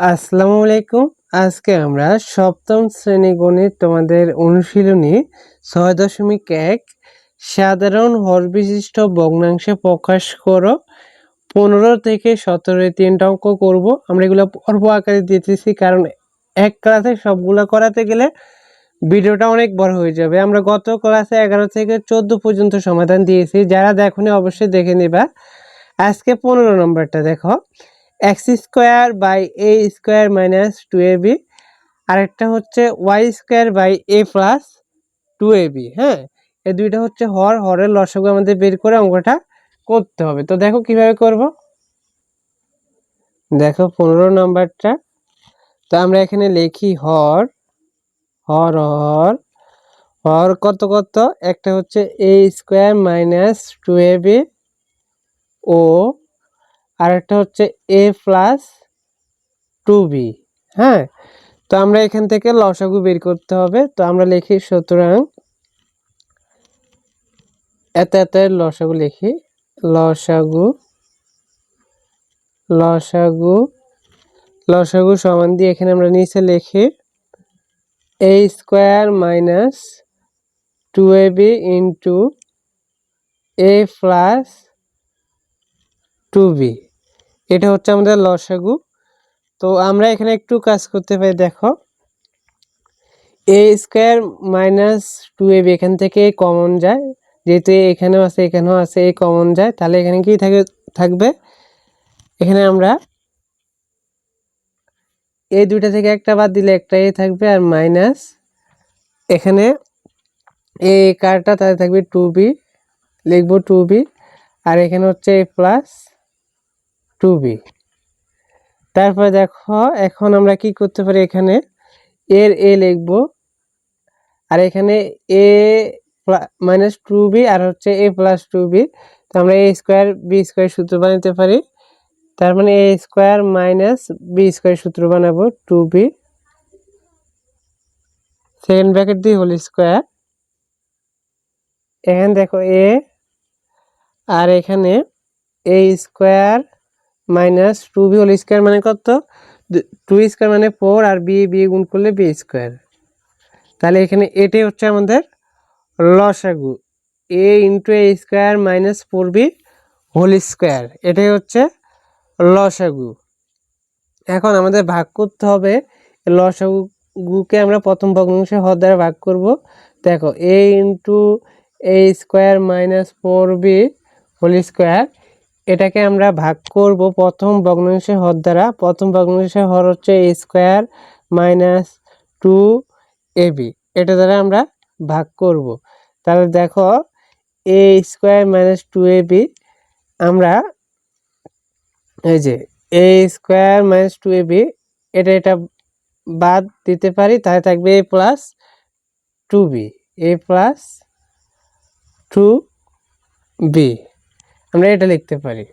আসসালামু আলাইকুম। আজকে আমরা সপ্তম শ্রেণি গণিত তোমাদের অনুশীলনী ছয় দশমিক এক, সাধারণ হর বিশিষ্ট ভগ্নাংশে প্রকাশ করো। পনেরো থেকে সতেরো তিনটা অঙ্ক করব। আমরা এগুলো পর্ব আকারে দিতেছি, কারণ এক ক্লাসে সবগুলো করাতে গেলে ভিডিওটা অনেক বড় হয়ে যাবে। আমরা গত ক্লাসে এগারো থেকে চোদ্দ পর্যন্ত সমাধান দিয়েছি। যারা দেখোনি, অবশ্যই দেখে নিবা। আজকে পনেরো নম্বরটা দেখো। X square by A square minus two A B, আরেকটা হচ্ছে Y square by A plus two A B হ্যাঁ? এই দুইটা হচ্ছে হর, হরের লসগু আমাদের বের করে অঙ্কটা করতে হবে। তো দেখো কীভাবে করব। দেখো পনেরো নাম্বারটা। তো আমরা এখানে লিখি হর হর হর হর কত কত? একটা হচ্ছে A square minus two A B ও আর একটা হচ্ছে এ প্লাস টু বি হ্যাঁ? তো আমরা এখান থেকে লসাগু বের করতে হবে। তো আমরা লিখি সুতরাং এত এত লসাগু লিখি। লসাগু লসাগু লসাগু সমান দিয়ে এখানে আমরা নিচে লিখি A square minus two A B into A plus two B এটা হচ্ছে আমাদের লসাগু। তো আমরা এখানে একটু কাজ করতে পারি, দেখো। A square minus two A এখান থেকে কমন যায়। যেহেতু এখানেও আছে এখানেও আছে এই কমন যায়, তাহলে এখানে কি থাকে, থাকবে? এখানে আমরা এই দুইটা থেকে একটা বাদ দিলে একটা এ থাকবে আর মাইনাস এখানে এ কারটা তাহলে থাকবে টু বি লিখব টু বি আর এখানে হচ্ছে এ প্লাস টু বি তারপরে দেখো, এখন আমরা কি করতে পারি এখানে? এর এ লিখব। আর এখানে এ মাইনাস টু বি আর হচ্ছে এ প্লাস টু বি তো আমরা এ স্কোয়ার বি স্কোয়ার সূত্র বানাতে পারি। তার মানে A square minus B square সূত্র বানাবো টু বি সেকেন্ড ব্র্যাকেট দিয়ে হোল স্কোয়ার এখানে দেখো এ আর এখানে A square minus two B whole square মানে কত? টু স্কোয়ার মানে ফোর আর বি বি গুণ করলে বি স্কোয়ার। তাহলে এখানে এটাই হচ্ছে আমাদের লসাগু। A into a square minus four b whole square, এটাই হচ্ছে লসাগু। এখন আমাদের ভাগ করতে হবে লসাগুকে আমরা প্রথম ভগ্নাংশে হর দ্বারা ভাগ করব। দেখো, a into a square minus four b whole square এটাকে আমরা ভাগ করব প্রথম ভগ্নাংশের হর দ্বারা। প্রথম ভগ্নাংশের হর হচ্ছে a square minus two a b এটা দ্বারা আমরা ভাগ করব। তাহলে দেখো a square minus two a b আমরা এই যে a square minus two a b এটা এটা বাদ দিতে পারি, তাহলে থাকবে a plus two b a plus two b আমরা এটা লিখতে পারি।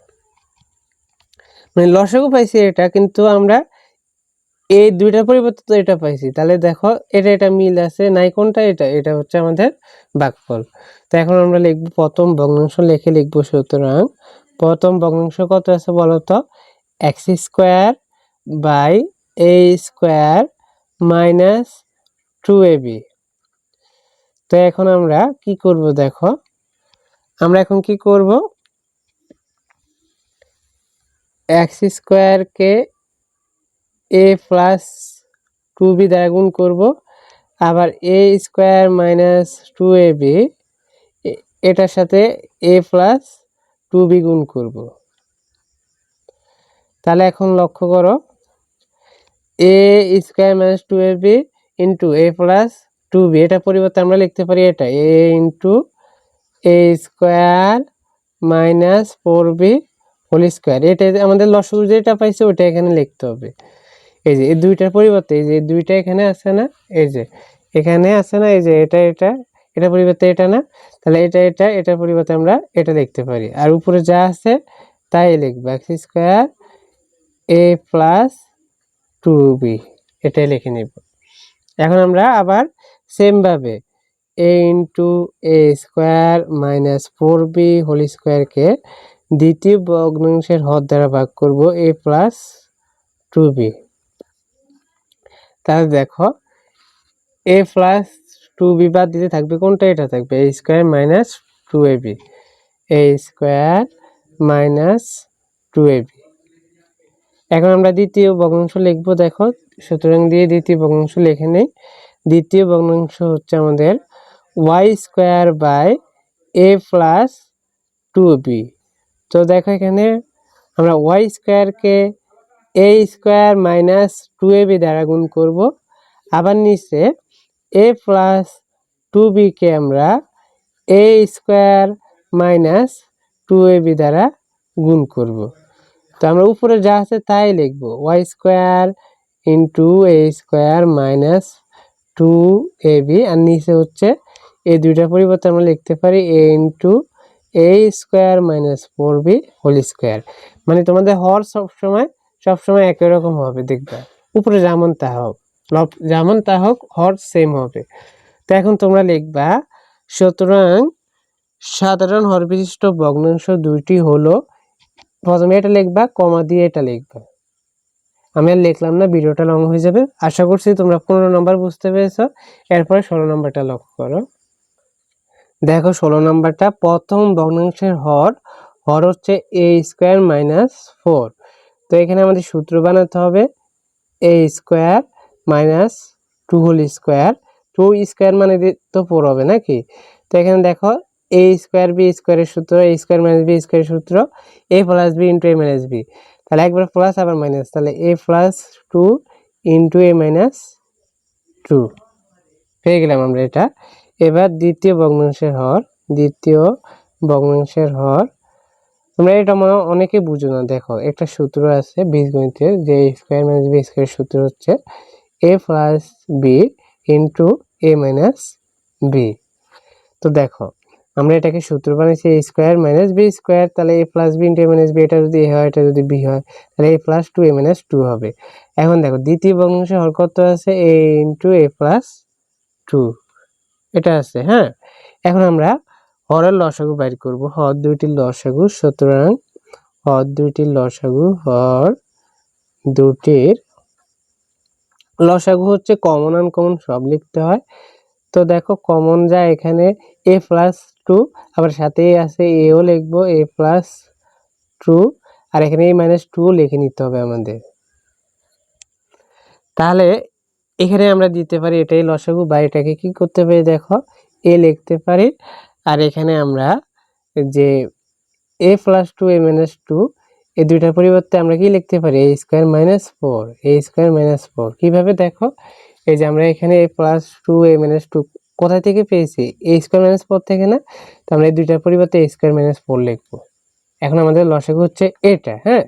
মানে লসাগু পাইছি এটা, কিন্তু আমরা এই দুইটার পরিবর্তে তো এটা পাইছি। তাহলে দেখো, এটা এটা মিল আছে। নাই কোনটা? এটা। এটা হচ্ছে আমাদের বাকফল। তো এখন আমরা লিখব প্রথম ভগ্নাংশ, লিখে লিখব সুতরাং প্রথম ভগ্নাংশ কত আছে বলতো? X square by a square minus two a b. তো এখন আমরা কি করব দেখো? আমরা এখন কি করব? এক্স স্কোয়ারকে এ প্লাস টু বি দ্বারা গুণ করব। আবার a square minus two a b এটার সাথে এ প্লাস টু বি গুণ করব। তাহলে এখন লক্ষ্য করো, a square minus two a b into a plus two b, এটা পরিবর্তে আমরা লিখতে পারি এটা, a into a square minus four b whole square এটা আমাদের লসগু যেটা পাইছে ওটা এখানে লিখতে হবে। এই যে, এই দুইটার পরিবর্তে এই যে দুইটা এখানে আছে না? এই যে, এখানে আছে না? এই যে, এটা এটা এটা পরিবর্তে এটা না? তাহলে এটা এটা, এটার পরিবর্তে আমরা এটা লিখতে পারি। আর উপরে যা আছে, তাই লিখব। X square a plus two b এটাই লিখে নিব। এখন আমরা আবার সেমভাবে a into a square minus four b whole স্কোয়ারকে দ্বিতীয় ভগ্নাংশের হর দ্বারা ভাগ করব এ প্লাস টু বি তাহলে দেখো এ প্লাস টু বি বাদ দিতে থাকবে কোনটা? এটা থাকবে a square minus two a b a square minus two a b এখন আমরা দ্বিতীয় ভগ্নাংশ লিখব, দেখো, সুতরাং দিয়ে দ্বিতীয় ভগ্নাংশ লিখে নেই। দ্বিতীয় ভগ্নাংশ হচ্ছে আমাদের y square by a plus two b তো দেখো এখানে আমরা ওয়াই স্কোয়ারকে a square minus two a b দ্বারা গুণ করব। আবার নিচে এ প্লাস টু বিকে আমরা a square minus two a b দ্বারা গুণ করব। তো আমরা উপরে যা আছে তাই লিখব। Y square into a square minus two a b আর নিচে হচ্ছে এই দুইটা পরিবর্তে আমরা লিখতে পারি a into a square minus four b whole square মানে তোমাদের হর সবসময় সবসময় একই রকম হবে, দেখবে। উপরে যেমন তা হোক, লব- যেমন তা হোক, হর সেম হবে। তো এখন তোমরা লিখবা, সুতরাং সাধারণ হর বিশিষ্ট ভগ্নাংশ দুইটি হলো, প্রথমে এটা লিখবা, কমা দিয়ে এটা লিখবা। আমি আর লিখলাম না, ভিডিওটা লং হয়ে যাবে। আশা করছি তোমরা পনেরো নম্বর বুঝতে পেরেছ। এরপরে ষোলো নম্বরটা লক্ষ্য করো। দেখো ষোলো নম্বরটা, প্রথম ভগ্নাংশের হর হর হচ্ছে এ স্কোয়ার মাইনাস ফোর তো এখানে আমাদের সূত্র বানাতে হবে a square minus two whole square two square মানে তো ফোর হবে নাকি? তো এখানে দেখো এ স্কোয়ার বি স্কোয়ারের সূত্র এ স্কোয়ার মাইনাস বি স্কোয়ারের সূত্র a plus b into a minus b তাহলে একবার প্লাস আবার মাইনাস তাহলে a plus two into a minus two পেয়ে গেলাম আমরা এটা। এবার দ্বিতীয় ভগ্নাংশের হর, দ্বিতীয় ভগ্নাংশের হর। তোমরা এটা মনে অনেকে বুঝো না, দেখো, একটা সূত্র আছে বীজগণিতের, যে স্কোয়ার মাইনাস বি স্কোয়ার সূত্র হচ্ছে a plus b into a minus b তো দেখো, আমরা এটাকে সূত্র বানিয়েছি a square minus b square তাহলে a plus b into a minus b এটা যদি এ হয়, এটা যদি বি হয়, তাহলে a plus two a minus two হবে। এখন দেখো, দ্বিতীয় ভগ্নাংশে হর কত আছে? A into a plus two এটা আছে হ্যাঁ? এখন আমরা হরের লসাগু বাইর করব। হর দুইটির লসাগু সুতরাং হর দুইটির লসাগু হর দুটির লসাগু হচ্ছে কমন আনকমন সব লিখতে হয়। তো দেখো কমন যা এখানে এ প্লাস টু আবার সাথেই আছে এও লিখব এ প্লাস টু আর এখানে এ মাইনাস টু লিখে নিতে হবে আমাদের। তাহলে এখানে আমরা দিতে পারি এটাই লসাগু বা এটাকে কী করতে পারি দেখো, এ লিখতে পারি। আর এখানে আমরা যে a plus two a minus two এই দুইটার পরিবর্তে আমরা কি লিখতে পারি? A square minus four a square minus four কীভাবে দেখো? এই যে আমরা এখানে a plus two a minus two কোথা থেকে পেয়েছি? এ স্কোয়ার মাইনাস ফোর থেকে না? তো আমরা এই দুইটার পরিবর্তে এ স্কোয়ার মাইনাস ফোর লিখব। এখন আমাদের লসাগু হচ্ছে এটা হ্যাঁ?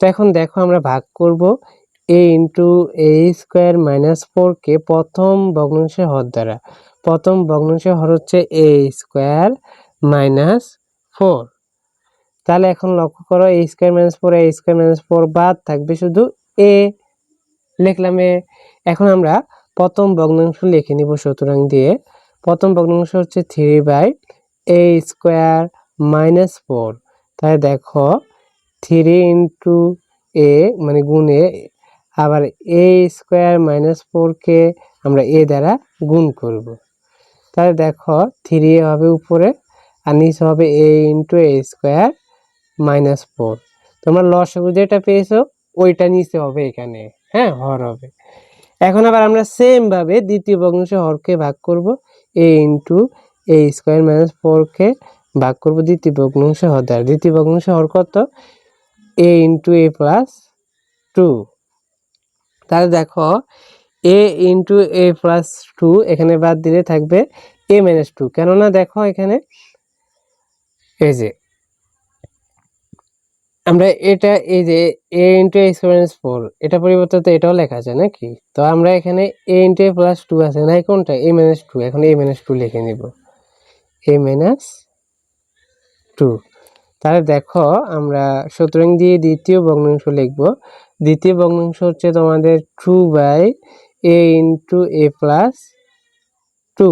তো এখন দেখো আমরা ভাগ করব a into a square minus ফোরকে প্রথম ভগ্নাংশের হর দ্বারা, প্রথম ভগ্নাংশের হর হচ্ছে এ স্কোয়ার মাইনাস ফোর তাহলে এখন লক্ষ্য করো a square minus four a square minus four বাদ থাকবে শুধু এ লিখলাম এ এখন আমরা প্রথম ভগ্নাংশ লিখে নিব সুতরাং দিয়ে, প্রথম ভগ্নাংশ হচ্ছে three by a square minus four তাহলে দেখো থ্রি ইন্টু এ মানে গুণে আবার এ স্কোয়ার মাইনাস ফোরকে আমরা এ দ্বারা গুণ করব। তাহলে দেখো থ্রি এ হবে উপরে আর নিচে হবে a into a square minus four তোমরা লসাগু যেটা পেয়েছ, ওইটা নিচে হবে এখানে। হ্যাঁ হর হবে। এখন আবার আমরা সেম ভাবে দ্বিতীয় ভগ্নাংশে হরকে ভাগ করব। A into a square minus ফোরকে ভাগ করব দ্বিতীয় ভগ্নাংশে হর দ্বারা। দ্বিতীয় ভগ্নাংশে হর কত? A into a plus two তাহলে দেখো a into a plus two এখানে বাদ দিলে থাকবে এ মাইনাস টু কেননা দেখো এখানে, এই যে, আমরা এটা, এই যে a into a minus four এটা পরিবর্তে তো এটাও লেখা আছে নাকি? তো আমরা এখানে a into a plus two আছে না কোনটা? এ মাইনাস টু এখন এ মাইনাস টু লিখে নিব। এ মাইনাস টু তাহলে দেখো, আমরা সুতরাং দিয়ে দ্বিতীয় ভগ্নাংশ লিখব। দ্বিতীয় ভগ্নাংশ হচ্ছে তোমাদের two by a into a plus two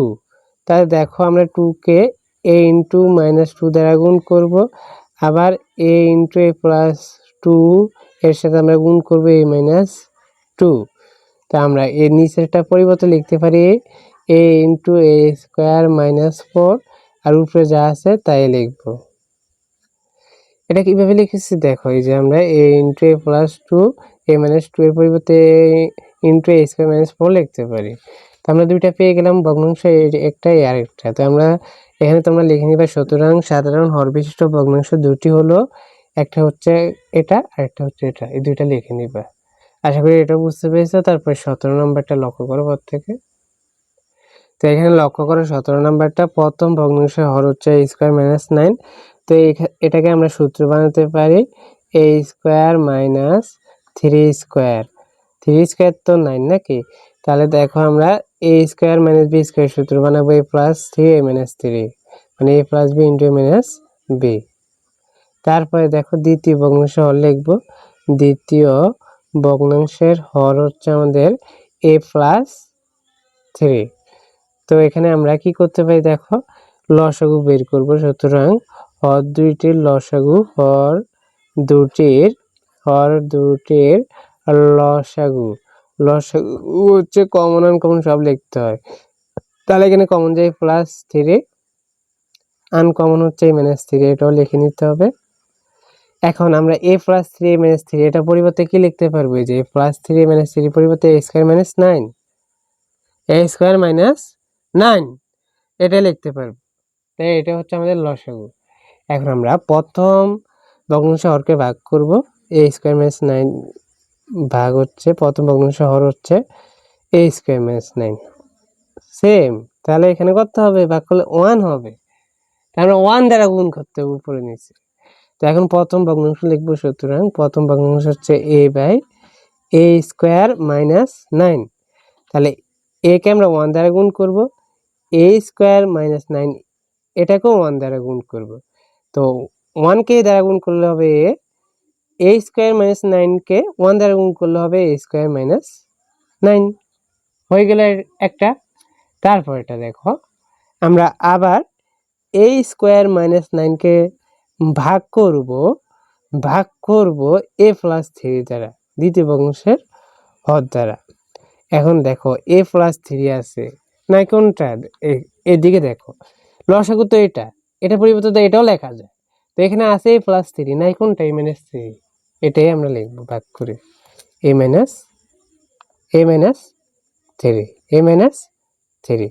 তাহলে দেখো আমরা টুকে এ ইন্টু মাইনাস টু দ্বারা গুণ করব। আবার a into a plus two এর সাথে আমরা গুণ করব এ মাইনাস টু তা আমরা এর নিচেরটা পরিবর্তে লিখতে পারি a into a square minus four আর উপরে যা আছে তাই লিখব। এটা কীভাবে লিখেছি? দেখো, এই যে আমরা a into a plus two a minus two এর পরিবর্তে into a square minus four লিখতে পারি। তো আমরা দুইটা পেয়ে গেলাম, ভগ্নাংশ একটা আর একটা তো আমরা এখানে তোমরা লিখে নিবা, সুতরাং সাধারণ হর বিশিষ্ট ভগ্নাংশ দুটি হলো, একটা হচ্ছে এটা, আর একটা হচ্ছে এটা। এই দুইটা লিখে নিবা। আশা করি এটা বুঝতে পেরেছ। তারপর সতেরো নম্বরটা লক্ষ্য করো পর থেকে। তো এখানে লক্ষ্য করো সতেরো নম্বরটা। প্রথম ভগ্নাংশের হর হচ্ছে স্কোয়ার মাইনাস নাইন তো এটাকে আমরা সূত্র বানাতে পারি a square minus three square three square তো নাইন নাকি? তাহলে দেখো আমরা a square minus b square সূত্র বানাবো a plus three a minus three মানে a plus b into minus b তারপরে দেখো দ্বিতীয় ভগ্নাংশ হর লিখব। দ্বিতীয় ভগ্নাংশের হর হচ্ছে আমাদের এ প্লাস থ্রি তো এখানে আমরা কি করতে পারি দেখো? লসাগু বের করব সুতরাং হর দুইটির লসাগু, হর দুটির হর দুটির লসাগু। লসাগু হচ্ছে কমন আনকমন সব লিখতে হয়। তাহলে এখানে কমন যায় প্লাস থ্রি আনকমন হচ্ছে মাইনাস থ্রি এটাও লিখে নিতে হবে। এখন আমরা a plus three minus three এটা পরিবর্তে কি লিখতে পারব? যে a plus three minus three পরিবর্তে a square minus nine a square minus nine এটা লিখতে পারব। তাই এটা হচ্ছে আমাদের লসাগু। এখন আমরা প্রথম ভগ্নাংশ হরকে ভাগ করব। এ স্কোয়ার মাইনাস নাইন ভাগ হচ্ছে, প্রথম ভগ্নাংশ হর হচ্ছে a square minus nine same তাহলে এখানে কত হবে, ভাগ করলে ওয়ান হবে। তাহলে ওয়ান দ্বারা গুণ করতে হবে, উপরে নিচে। তো এখন প্রথম ভগ্নাংশ লিখব সুতরাং, প্রথম ভগ্নাংশ হচ্ছে a by a square minus nine তাহলে এ কে আমরা ওয়ান দ্বারা গুণ করব এ স্কোয়ার মাইনাস নাইন এটাকেও ওয়ান দ্বারা গুণ করব। তো ওয়ানকে দ্বারা গুণ করলে হবে এ এ স্কোয়ার মাইনাস নাইনকে ওয়ান দ্বারা গুণ করলে হবে এ স্কোয়ার মাইনাস নাইন হয়ে গেলে একটা। তারপর এটা দেখো, আমরা আবার এ স্কোয়ার মাইনাস নাইনকে ভাগ করব ভাগ করব এ প্লাস থ্রি দ্বারা, দ্বিতীয় ভগ্নাংশের হর দ্বারা। এখন দেখো এ প্লাস থ্রি আছে। না, কোনটা? এদিকে দেখো। লসাগু তো এটা। এটা পরিবর্তে তো এটাও লেখা যায় তো এখানে আছে এ প্লাস থ্রি নাই কোনটা? এ মাইনাস থ্রি এটাই আমরা লিখব, ভাগ করে। A minus a minus three a minus three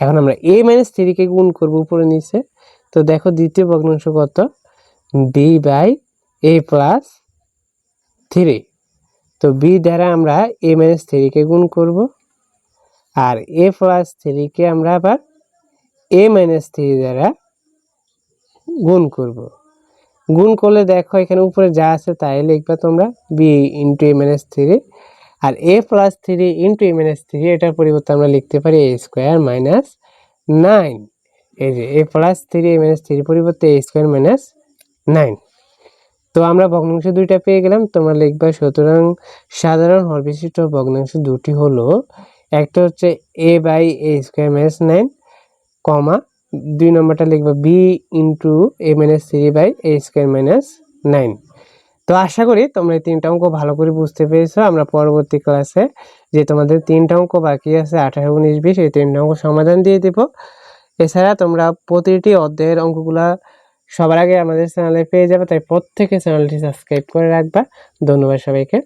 এখন আমরা এ মাইনাস থ্রিকে গুণ করব উপরে নিচে। তো দেখো দ্বিতীয় ভগ্নাংশ কত? B by a plus three তো বি দ্বারা আমরা এ মাইনাস থ্রিকে গুণ করব। আর এ প্লাস থ্রিকে আমরা আবার এ মাইনাস থ্রি দ্বারা গুণ করব। গুণ করলে দেখো এখানে উপরে যা আছে তাই লিখবে তোমরা b into a minus three R a plus three into a minus three এটার পরিবর্তে আমরা লিখতে পারি এ স্কোয়ার মাইনাস নাইন এই যে a plus three a minus three পরিবর্তে এ স্কোয়ার মাইনাস নাইন তো আমরা ভগ্নাংশ দুইটা পেয়ে গেলাম, তোমরা লিখবা সুতরাং সাধারণ হর বিশিষ্ট ভগ্নাংশ দুটি হলো, একটা হচ্ছে a by a square minus nine comma দুই নম্বরটা লিখবা b into a minus three by a square minus nine তো আশা করি তোমরা এই তিনটা অঙ্ক ভালো করে বুঝতে পেরেছ। আমরা পরবর্তী ক্লাসে যে তোমাদের তিনটা অঙ্ক বাকি আছে, আঠারো উনিশ বিশ, এই তিনটা অঙ্ক সমাধান দিয়ে দেবো। এছাড়া তোমরা প্রতিটি অধ্যায়ের অঙ্কগুলা সবার আগে আমাদের চ্যানেলে পেয়ে যাবে, তাই প্রত্যেকে চ্যানেলটি সাবস্ক্রাইব করে রাখবা। ধন্যবাদ সবাইকে।